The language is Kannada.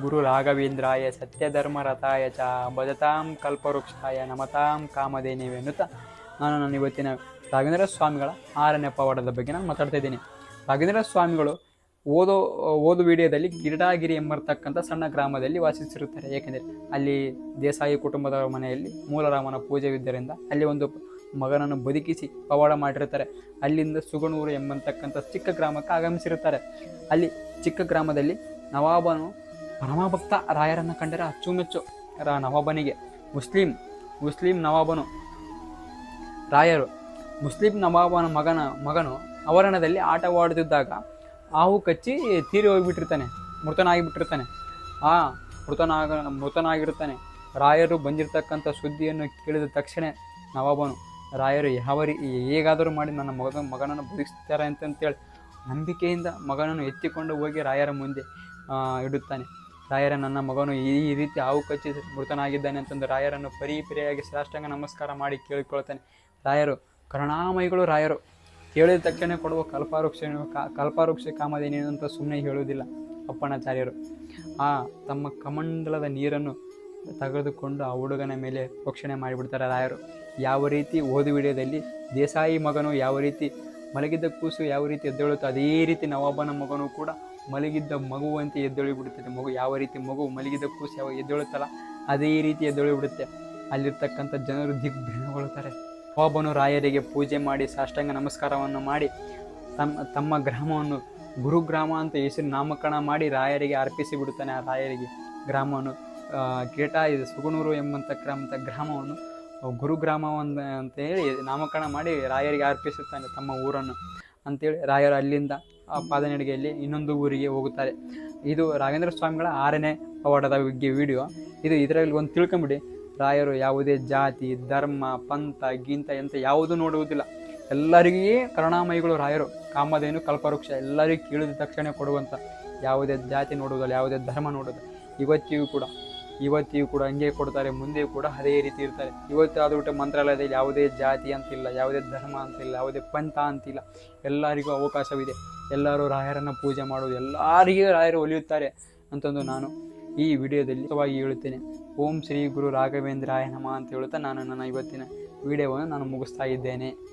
ಗುರು ರಾಘವೇಂದ್ರಾಯ ಸತ್ಯಧರ್ಮ ರಥಾಯ ಚ ಭಜತಾಂ ಕಲ್ಪವೃಕ್ಷಾಯ ನಮತಾಂ ಕಾಮಧೇನಿವೆ ಎನ್ನುತ್ತಾ ನಾನು ನನ್ನ ಇವತ್ತಿನ ರಾಘವೇಂದ್ರ ಸ್ವಾಮಿಗಳ ಆರನೇ ಪವಾಡದ ಬಗ್ಗೆ ನಾನು ಮಾತಾಡ್ತಾ ಇದ್ದೀನಿ. ರಾಘವೇಂದ್ರ ಸ್ವಾಮಿಗಳು ಓದೋ, ಓದು ವಿಡಿಯೋದಲ್ಲಿ ಗಿರಿಡಾಗಿರಿ ಎಂಬರ್ತಕ್ಕಂಥ ಸಣ್ಣ ಗ್ರಾಮದಲ್ಲಿ ವಾಸಿಸಿರುತ್ತಾರೆ ಏಕೆಂದರೆ ಅಲ್ಲಿ ದೇಸಾಯಿ ಕುಟುಂಬದ ಮನೆಯಲ್ಲಿ ಮೂಲರಾಮನ ಪೂಜೆವಿದ್ದರಿಂದ ಅಲ್ಲಿ ಒಂದು ಮಗನನ್ನು ಬದುಕಿಸಿ ಪವಾಡ ಮಾಡಿರ್ತಾರೆ ಅಲ್ಲಿಂದ ಸುಗಣೂರು ಎಂಬತಕ್ಕಂಥ ಚಿಕ್ಕ ಗ್ರಾಮಕ್ಕೆ ಆಗಮಿಸಿರುತ್ತಾರೆ. ಅಲ್ಲಿ ಚಿಕ್ಕ ಗ್ರಾಮದಲ್ಲಿ ನವಾಬನು ಪರಮಭಕ್ತ ರಾಯರನ್ನು ಕಂಡರೆ ಅಚ್ಚುಮೆಚ್ಚು ನವಾಬನಿಗೆ. Muslim Muslim ನವಾಬನು. ರಾಯರು, ಮುಸ್ಲಿಂ ನವಾಬನ ಮಗನ, ಮಗನು ಅವರಣದಲ್ಲಿ ಆಟವಾಡುತ್ತಿದ್ದಾಗ ಹಾವು ಕಚ್ಚಿ ತೀರಿ ಹೋಗಿಬಿಟ್ಟಿರ್ತಾನೆ ಮೃತನಾಗಿ ಬಿಟ್ಟಿರ್ತಾನೆ ಆ ಮೃತನಾಗ, ಮೃತನಾಗಿರ್ತಾನೆ. ರಾಯರು ಬಂದಿರತಕ್ಕಂಥ ಸುದ್ದಿಯನ್ನು ಕೇಳಿದ ತಕ್ಷಣ ನವಾಬನು, ರಾಯರು, ಯಾವ ರೀ, ಹೇಗಾದರೂ ಮಾಡಿ ನನ್ನ ಮಗನ ಮಗನನ್ನು ಬದುಕಿಸ್ತಾರೆ ಅಂತಂತೇಳಿ ನಂಬಿಕೆಯಿಂದ ಮಗನನ್ನು ಎತ್ತಿಕೊಂಡು ಹೋಗಿ ರಾಯರ ಮುಂದೆ ಇಡುತ್ತಾನೆ. ರಾಯರ ನನ್ನ ಮಗನು ಈ ರೀತಿ ಹಾವು ಕಚ್ಚಿ ಮೃತನಾಗಿದ್ದಾನೆ ಅಂತಂದು ರಾಯರನ್ನು ಪರಿ ಪರಿಯಾಗಿ ಸಾಷ್ಟಾಂಗ ನಮಸ್ಕಾರ ಮಾಡಿ ಕೇಳಿಕೊಳ್ತಾನೆ. ರಾಯರು, ಕರುಣಾಮಯಿಗಳು ರಾಯರು, ಕೇಳಿದ ತಕ್ಷಣ ಕೊಡುವ ಕಲ್ಪಾರುಕ್ಷ ಕಲ್ಪಾರುಕ್ಷ ಕಾಮಧೇನು ಅಂತ ಸುಮ್ಮನೆ ಹೇಳುವುದಿಲ್ಲ ಅಪ್ಪಣಾಚಾರ್ಯರು. ಆ, ತಮ್ಮ ಕಮಂಡಲದ ನೀರನ್ನು ತೆಗೆದುಕೊಂಡು ಆ ಹುಡುಗನ ಮೇಲೆ ರಕ್ಷಣೆ ಮಾಡಿಬಿಡ್ತಾರೆ ರಾಯರು. ಯಾವ ರೀತಿ ಓದು ವಿಡಿಯೋದಲ್ಲಿ ದೇಸಾಯಿ ಮಗನು ಯಾವ ರೀತಿ ಮಲಗಿದ್ದ ಕೂಸು ಯಾವ ರೀತಿ ಎದ್ದೇಳುತ್ತೋ ಅದೇ ರೀತಿ ನವಾಬನ ಮಗನು ಕೂಡ ಮಲಗಿದ್ದ ಮಗುವಂತೆ ಎದ್ದೊಳಿ ಬಿಡುತ್ತದೆ ಮಗು ಯಾವ ರೀತಿ ಮಗು ಮಲಗಿದ್ದ ಕೂಸು ಯಾವ ಎದ್ದೇಳುತ್ತಲ್ಲ, ಅದೇ ರೀತಿ ಎದ್ದೊಳಿ ಬಿಡುತ್ತೆ ಅಲ್ಲಿರ್ತಕ್ಕಂಥ ಜನರು ದಿಗ್ಭ್ರಮೆಗೊಳ್ಳುತ್ತಾರೆ. ಒಬ್ಬನು ರಾಯರಿಗೆ ಪೂಜೆ ಮಾಡಿ, ಸಾಷ್ಟಾಂಗ ನಮಸ್ಕಾರವನ್ನು ಮಾಡಿ, ತಮ್ಮ ತಮ್ಮ ಗ್ರಾಮವನ್ನು ಗುರುಗ್ರಾಮ ಅಂತ ಹೆಸರು ನಾಮಕರಣ ಮಾಡಿ ರಾಯರಿಗೆ ಅರ್ಪಿಸಿ ಬಿಡುತ್ತಾನೆ. ಆ ರಾಯರಿಗೆ ಗ್ರಾಮವನ್ನು ಕಿರೀಟ ಸುಗುಣೂರು ಎಂಬಂಥ ಗ್ರಾಮದ ಗ್ರಾಮವನ್ನು ಗುರುಗ್ರಾಮ ಅಂತ ಅಂತೇಳಿ ನಾಮಕರಣ ಮಾಡಿ ರಾಯರಿಗೆ ಅರ್ಪಿಸುತ್ತಾನೆ ತಮ್ಮ ಊರನ್ನು. ಅಂತೇಳಿ ರಾಯರು ಅಲ್ಲಿಂದ ಆ ಪಾದನಡಿಗೆಯಲ್ಲಿ ಇನ್ನೊಂದು ಊರಿಗೆ ಹೋಗುತ್ತಾರೆ. ಇದು ರಾಘೇಂದ್ರ ಸ್ವಾಮಿಗಳ ಆರನೇ ಪವಾಡದ ಬಗ್ಗೆ ವಿಡಿಯೋ. ಇದು ಇದರಲ್ಲಿ ಒಂದು ತಿಳ್ಕೊಂಬಿಡಿ, ರಾಯರು ಯಾವುದೇ ಜಾತಿ, ಧರ್ಮ, ಪಂಥ, ಗಿಂತ ಎಂತ ಯಾವುದೂ ನೋಡುವುದಿಲ್ಲ. ಎಲ್ಲರಿಗೇ ಕರುಣಾಮಯಿಗಳು ರಾಯರು. ಕಾಮಧೇನು, ಕಲ್ಪವೃಕ್ಷ ಎಲ್ಲರಿಗೂ ಕೇಳಿದ ತಕ್ಷಣ ಕೊಡುವಂಥ ಯಾವುದೇ ಜಾತಿ ನೋಡುವುದಲ್ಲ, ಯಾವುದೇ ಧರ್ಮ ನೋಡೋದು ಇವತ್ತಿಗೂ ಕೂಡ ಇವತ್ತಿಗೂ ಕೂಡ ಹಂಗೆ ಕೊಡ್ತಾರೆ, ಮುಂದೆಯೂ ಕೂಡ ಅದೇ ರೀತಿ ಇರ್ತಾರೆ. ಇವತ್ತು ಆದ್ಬಿಟ್ಟು ಮಂತ್ರಾಲಯದಲ್ಲಿ ಯಾವುದೇ ಜಾತಿ ಅಂತಿಲ್ಲ, ಯಾವುದೇ ಧರ್ಮ ಅಂತಿಲ್ಲ, ಯಾವುದೇ ಪಂಥ ಅಂತಿಲ್ಲ. ಎಲ್ಲರಿಗೂ ಅವಕಾಶವಿದೆ. ಎಲ್ಲರೂ ರಾಯರನ್ನು ಪೂಜೆ ಮಾಡೋದು, ಎಲ್ಲರಿಗೂ ರಾಯರು ಒಲಿಯುತ್ತಾರೆ ಅಂತಂದು ನಾನು ಈ ವಿಡಿಯೋದಲ್ಲಿ ಸವಾಗಿ ಹೇಳುತ್ತೇನೆ. ಓಂ ಶ್ರೀ ಗುರು ರಾಘವೇಂದ್ರಾಯ ನಮ ಅಂತ ಹೇಳುತ್ತಾ ನಾನು ನನ್ನ ಇವತ್ತಿನ ವಿಡಿಯೋವನ್ನು ನಾನು ಮುಗಿಸ್ತಾ ಇದ್ದೇನೆ.